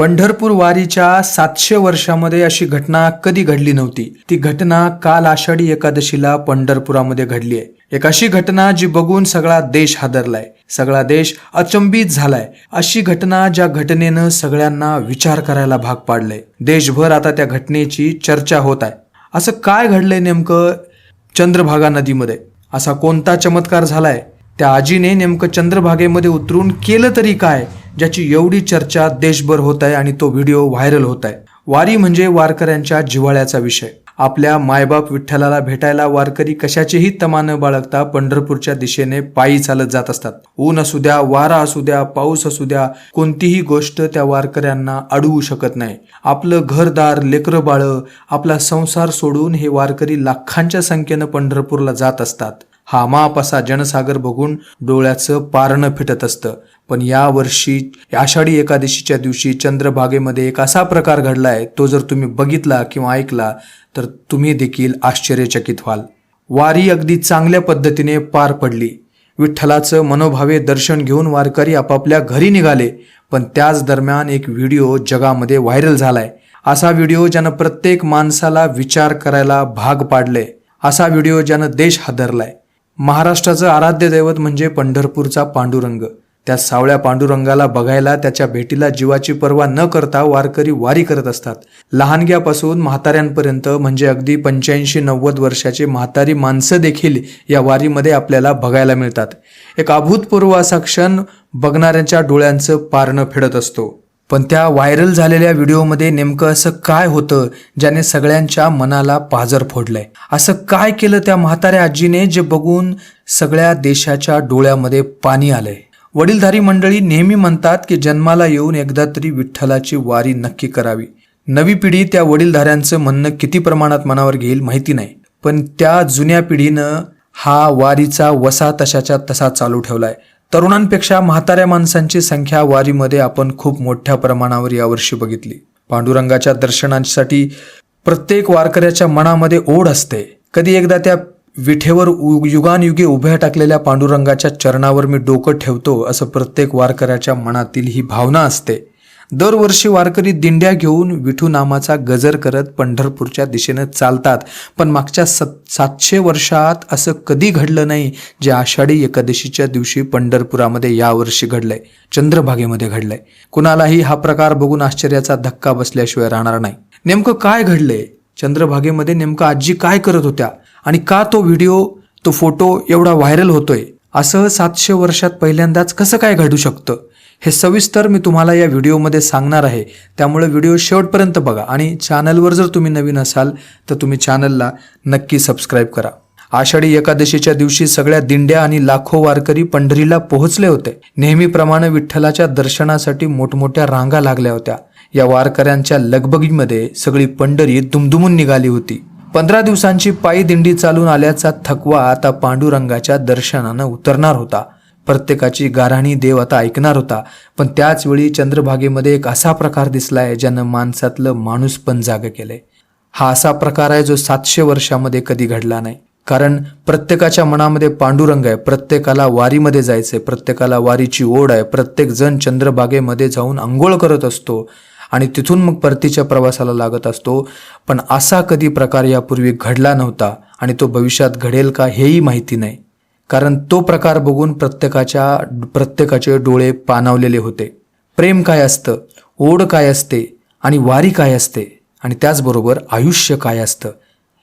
पंढरपूर वारीच्या सातशे वर्षामध्ये अशी घटना कधी घडली नव्हती. ती घटना काल आषाढी एकादशीला पंढरपुरामध्ये घडली आहे. एक अशी घटना जी बघून सगळा देश हादरलाय. सगळा देश अचंबित झालाय. अशी घटना ज्या घटनेनं सगळ्यांना विचार करायला भाग पाडलंय. देशभर आता त्या घटनेची चर्चा होत आहे. असं काय घडलंय नेमकं चंद्रभागा नदीमध्ये? असा कोणता चमत्कार झालाय? त्या आजीने नेमकं चंद्रभागेमध्ये उतरून केलं तरी काय? ज्याची एवढी चर्चा देशभर होत आहे आणि तो व्हिडिओ व्हायरल होत आहे. वारी म्हणजे वारकऱ्यांच्या जिव्हाळ्याचा विषय. आपल्या मायबाप विठ्ठलाला भेटायला वारकरी कशाचेही तमा न बाळगता पंढरपूरच्या दिशेने पायी चालत जात असतात. ऊन असू द्या वारा असू द्या पाऊस असू द्या कोणतीही गोष्ट त्या वारकऱ्यांना अडवू शकत नाही. आपलं घरदार लेकरं बाळ आपला संसार सोडून हे वारकरी लाखांच्या संख्येनं पंढरपूरला जात असतात. हा माप असा जनसागर बघून डोळ्याचं पारणं फिटत असतं. पण यावर्षी आषाढी एकादशीच्या दिवशी चंद्रभागेमध्ये एक असा प्रकार घडलाय तो जर तुम्ही बघितला किंवा ऐकला तर तुम्ही देखील आश्चर्यचकित व्हाल. वारी अगदी चांगल्या पद्धतीने पार पडली. विठ्ठलाचं मनोभावे दर्शन घेऊन वारकरी आपापल्या घरी निघाले पण त्याच दरम्यान एक व्हिडिओ जगामध्ये व्हायरल झालाय. असा व्हिडिओ ज्यानं प्रत्येक माणसाला विचार करायला भाग पाडले असा व्हिडिओ ज्यानं देश हादरलाय. महाराष्ट्राचं आराध्य दैवत म्हणजे पंढरपूरचा पांडुरंग. त्या सावळ्या पांडुरंगाला बघायला त्याच्या भेटीला जीवाची पर्वा न करता वारकरी वारी करत असतात. लहानग्यापासून म्हाताऱ्यांपर्यंत म्हणजे अगदी पंच्याऐंशी नव्वद वर्षाचे म्हातारी माणसं देखील या वारीमध्ये आपल्याला बघायला मिळतात. एक अभूतपूर्व असा क्षण बघणाऱ्यांच्या डोळ्यांचं पारणं फेडत असतो. पण त्या व्हायरल झालेल्या व्हिडिओमध्ये नेमकं असं काय होतं ज्याने सगळ्यांच्या मनाला पाजर फोडलंय? असं काय केलं त्या म्हाताऱ्या आजीने जे बघून सगळ्या देशाच्या डोळ्यामध्ये पाणी आलंय? वडीलधारी मंडळी नेहमी म्हणतात की जन्माला येऊन एकदा तरी विठ्ठलाची वारी नक्की करावी. नवी पिढी त्या वडीलधाऱ्यांचं म्हणणं किती प्रमाणात मनावर घेईल माहिती नाही. पण त्या जुन्या पिढीनं हा वारीचा वसा तशाच्या तसा चालू ठेवलाय. तरुणांपेक्षा म्हाताऱ्या माणसांची संख्या वारीमध्ये आपण खूप मोठ्या प्रमाणावर यावर्षी बघितली. पांडुरंगाच्या दर्शनासाठी प्रत्येक वारकऱ्याच्या मनामध्ये ओढ असते. कधी एकदा त्या विठेवर उ- युगानयुगे उभ्या टाकलेल्या पांडुरंगाच्या चरणावर मी डोकं ठेवतो असं प्रत्येक वारकऱ्याच्या मनातील ही भावना असते. दरवर्षी वारकरी दिंड्या घेऊन विठू नामाचा गजर करत पंढरपूरच्या दिशेनं चालतात. पण मागच्या सत सातशे वर्षात असं कधी घडलं नाही जे आषाढी एकादशीच्या दिवशी पंढरपुरामध्ये यावर्षी घडलंय चंद्रभागेमध्ये घडलंय. कुणालाही हा प्रकार बघून आश्चर्याचा धक्का बसल्याशिवाय राहणार नाही. नेमकं काय घडलंय? चंद्रभागेमध्ये नेमकं आजी काय करत होत्या? आणि का तो व्हिडिओ तो फोटो एवढा व्हायरल होतोय? असं सातशे वर्षात पहिल्यांदाच कसं काय घडू शकतं? हे सविस्तर मी तुम्हाला या व्हिडिओमध्ये सांगणार आहे. त्यामुळे व्हिडिओ शेवटपर्यंत बघा आणि चॅनलवर जर तुम्ही नवीन असाल तर तुम्ही चॅनलला नक्की सबस्क्राईब करा. आषाढी एकादशीच्या दिवशी सगळ्या दिंड्या आणि लाखो वारकरी पंढरीला पोहोचले होते. नेहमीप्रमाणे विठ्ठलाच्या दर्शनासाठी मोठमोठ्या रांगा लागल्या होत्या. या वारकऱ्यांच्या लगबगीमध्ये सगळी पंढरी दुमदुमून निघाली होती. पंधरा दिवसांची पायी दिंडी चालून आल्याचा थकवा आता पांडुरंगाच्या दर्शनानं उतरणार होता. प्रत्येकाची गाराणी देव आता ऐकणार होता. पण त्याच वेळी चंद्रभागेमध्ये एक असा प्रकार दिसलाय ज्यानं माणसातलं माणूस पण जाग केलंय. हा असा प्रकार आहे जो सातशे वर्षामध्ये कधी घडला नाही. कारण प्रत्येकाच्या मनामध्ये पांडुरंग आहे प्रत्येकाला वारीमध्ये जायचंय प्रत्येकाला वारीची ओढ आहे प्रत्येक जण चंद्रभागेमध्ये जाऊन आंघोळ करत असतो. आणि तिथून मग परतीच्या प्रवासाला लागत असतो. पण असा कधी प्रकार यापूर्वी घडला नव्हता आणि तो भविष्यात घडेल का हेही माहिती नाही. कारण तो प्रकार बघून प्रत्येकाच्या प्रत्येकाचे डोळे पाणावलेले होते. प्रेम काय असतं? ओढ काय असते? आणि वारी काय असते? आणि त्याचबरोबर आयुष्य काय असतं?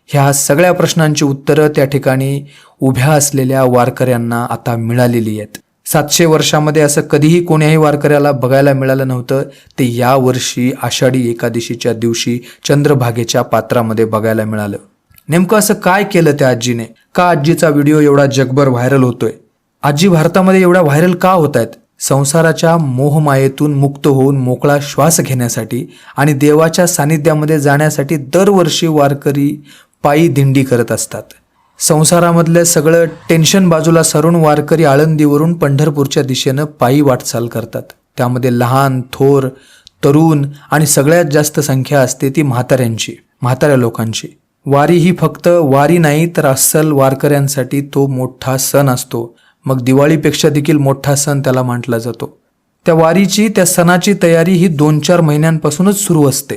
ह्या सगळ्या प्रश्नांची उत्तरं त्या ठिकाणी उभ्या असलेल्या वारकऱ्यांना आता मिळालेली आहेत. सातशे वर्षामध्ये असं कधीही कोण्याही वारकऱ्याला बघायला मिळालं नव्हतं. ते या वर्षी आषाढी एकादशीच्या दिवशी चंद्रभागेच्या पात्रामध्ये बघायला मिळालं. नेमकं असं काय केलं त्या आजीने? का आजीचा व्हिडिओ एवढा जगभर व्हायरल होतोय? आजी भारतामध्ये एवढ्या व्हायरल का होत आहेत संसाराच्या मोहमायेतून मुक्त होऊन मोकळा श्वास घेण्यासाठी आणि देवाच्या सानिध्यामध्ये जाण्यासाठी दरवर्षी वारकरी पायी दिंडी करत असतात. संसारामधलं सगळं टेन्शन बाजूला सरून वारकरी आळंदीवरून पंढरपूरच्या दिशेनं पायी वाटचाल करतात. त्यामध्ये लहान थोर तरुण आणि सगळ्यात जास्त संख्या असते ती म्हाताऱ्यांची म्हाताऱ्या लोकांची. वारी ही फक्त वारी नाही तर अस्सल वारकऱ्यांसाठी तो मोठा सण असतो. मग दिवाळीपेक्षा देखील मोठा सण त्याला म्हटला जातो. त्या वारीची त्या सणाची तयारी ही दोन चार महिन्यांपासूनच सुरू असते.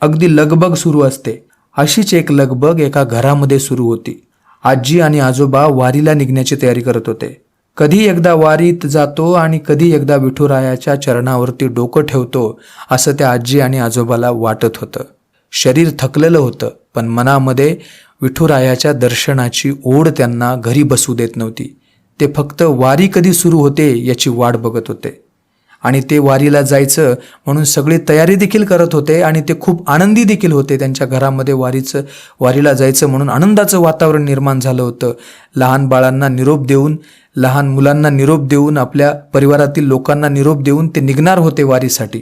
अगदी लगबग सुरू असते. अशीच एक लगबग एका घरामध्ये सुरू होती. आजी आणि आजोबा वारीला निघण्याची तयारी करत होते. कधी एकदा वारीत जातो आणि कधी एकदा विठुरायाच्या चरणावरती डोकं ठेवतो असं त्या आजी आणि आजोबाला वाटत होतं. शरीर थकलेलं होतं पण मनामध्ये विठुरायाच्या दर्शनाची ओढ त्यांना घरी बसू देत नव्हती. ते फक्त वारी कधी सुरू होते याची वाट बघत होते. आणि ते वारीला जायचं म्हणून सगळी तयारी देखील करत होते आणि ते खूप आनंदी देखील होते त्यांच्या घरामध्ये वारीचं वारीला जायचं म्हणून आनंदाचं वातावरण निर्माण झालं होतं. लहान बाळांना निरोप देऊन लहान मुलांना निरोप देऊन आपल्या परिवारातील लोकांना निरोप देऊन ते निघणार होते वारीसाठी.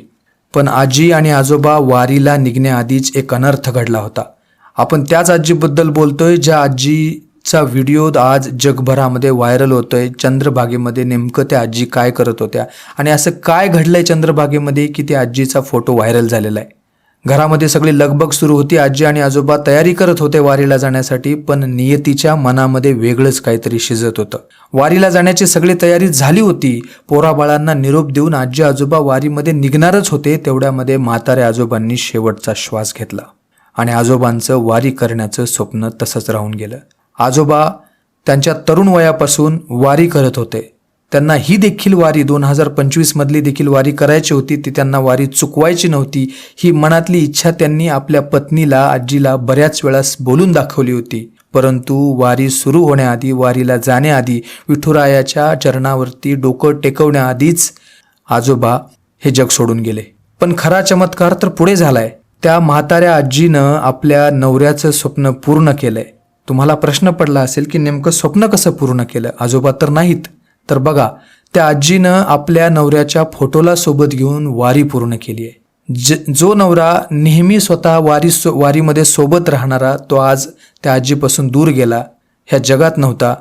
पण आजी आणि आजोबा वारीला निघण्याआधीच एक अनर्थ घडला होता. आपण त्याच आजीबद्दल बोलतोय ज्या आजी चा व्हिडिओ आज जगभरामध्ये व्हायरल होतोय. चंद्रभागेमध्ये नेमकं त्या आजी काय करत होत्या? आणि असं काय घडलंय चंद्रभागेमध्ये की त्या आजीचा फोटो व्हायरल झालेला आहे? घरामध्ये सगळी लगबग सुरू होती आजी आणि आजोबा तयारी करत होते वारीला जाण्यासाठी पण नियतीच्या मनामध्ये वेगळंच काहीतरी शिजत होतं. वारीला जाण्याची सगळी तयारी झाली होती. पोराबाळांना निरोप देऊन आजी आजोबा वारीमध्ये निघणारच होते. तेवढ्यामध्ये म्हाताऱ्या आजोबांनी शेवटचा श्वास घेतला. आणि आजोबांचं वारी करण्याचं स्वप्न तसंच राहून गेलं. आजोबा त्यांच्या तरुण वयापासून वारी करत होते. त्यांना ही देखील वारी दोन हजार पंचवीस मधली देखील वारी करायची होती. ती त्यांना वारी चुकवायची नव्हती. ही मनातली इच्छा त्यांनी आपल्या पत्नीला आजीला बऱ्याच वेळास बोलून दाखवली होती. परंतु वारी सुरू होण्याआधी वारीला जाण्याआधी विठुरायाच्या चरणावरती डोकं टेकवण्याआधीच आजोबा हे जग सोडून गेले. पण खरा चमत्कार तर पुढे झालाय. त्या म्हाताऱ्या आजीनं आपल्या नवऱ्याचं स्वप्न पूर्ण केलंय. तुम्हाला प्रश्न पडला असेल की नेमकं स्वप्न कसं पूर्ण केलं? आजोबा तर नाहीत. तर बघा त्या आजीनं आपल्या नवऱ्याच्या फोटोला सोबत घेऊन वारी पूर्ण केली आहे. ज जो नवरा नेहमी स्वतः वारी सो वारीमध्ये सोबत राहणारा तो आज त्या आजीपासून दूर गेला. ह्या जगात नव्हता.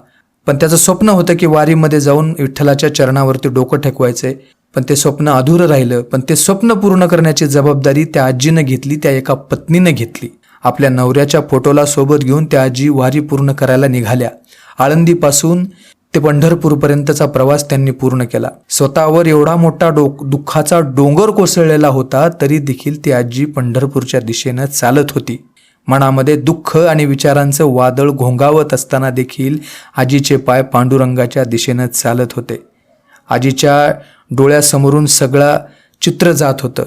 पण त्याचं स्वप्न होतं की वारीमध्ये जाऊन विठ्ठलाच्या चरणावरती डोकं ठेकवायचे. पण ते स्वप्न अधुरं राहिलं. पण ते स्वप्न पूर्ण करण्याची जबाबदारी त्या आजीनं घेतली त्या एका पत्नीनं घेतली. आपल्या नवऱ्याच्या फोटोला सोबत घेऊन त्या आजी वारी पूर्ण करायला निघाल्या. आळंदीपासून ते पंढरपूरपर्यंतचा प्रवास त्यांनी पूर्ण केला. स्वतःवर एवढा मोठा डो दुःखाचा डोंगर कोसळलेला होता तरी देखील ती आजी पंढरपूरच्या दिशेनं चालत होती. मनामध्ये दुःख आणि विचारांचं वादळ घोंगावत असताना देखील आजीचे पाय पांडुरंगाच्या दिशेनं चालत होते. आजीच्या डोळ्यासमोरून सगळा चित्र जात होतं.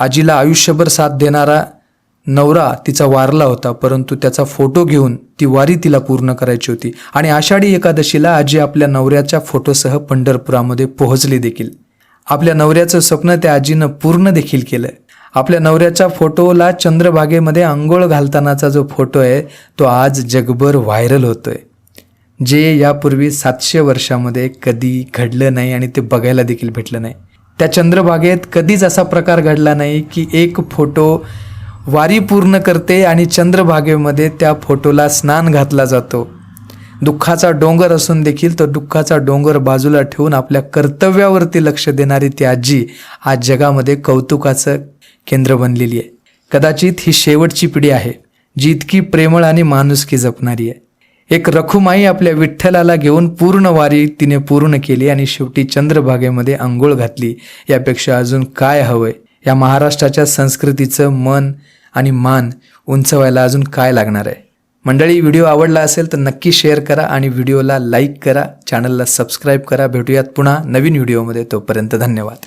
आजीला आयुष्यभर साथ देणारा नवरा तिचा वारला होता परंतु त्याचा फोटो घेऊन ती वारी तिला पूर्ण करायची होती. आणि आषाढी एकादशीला आजी आपल्या नवऱ्याच्या फोटोसह पंढरपुरामध्ये पोहोचली देखील. आपल्या नवऱ्याचं स्वप्न त्या आजीनं पूर्ण देखील केलं. आपल्या नवऱ्याच्या फोटोला चंद्रभागेमध्ये आंघोळ घालतानाचा जो फोटो आहे तो आज जगभर व्हायरल होतोय. जे यापूर्वी सातशे वर्षामध्ये कधी घडलं नाही आणि ते बघायला देखील भेटलं नाही. त्या चंद्रभागेत कधीच असा प्रकार घडला नाही की एक फोटो वारी पूर्ण करते आणि चंद्रभागेमध्ये त्या फोटोला स्नान घातला जातो. दुःखाचा डोंगर असून देखील तो दुःखाचा डोंगर बाजूला ठेवून आपल्या कर्तव्यावरती लक्ष देणारी ती आजी आज जगामध्ये कौतुकाचं केंद्र बनलेली आहे. कदाचित ही शेवटची पिढी आहे जी इतकी प्रेमळ आणि माणुसकी जपणारी आहे. एक रखुमाई आपल्या विठ्ठलाला घेऊन पूर्ण वारी तिने पूर्ण केली आणि शेवटी चंद्रभागेमध्ये आंघोळ घातली. यापेक्षा अजून काय हवंय? या महाराष्ट्राच्या संस्कृतीचं मन आणि मान उंचवायला अजून काय लागणार आहे? मंडळी व्हिडिओ आवडला असेल तर नक्की शेअर करा आणि व्हिडिओला लाईक करा. चॅनलला सबस्क्राईब करा. भेटूयात पुन्हा नवीन व्हिडिओमध्ये. तोपर्यंत धन्यवाद.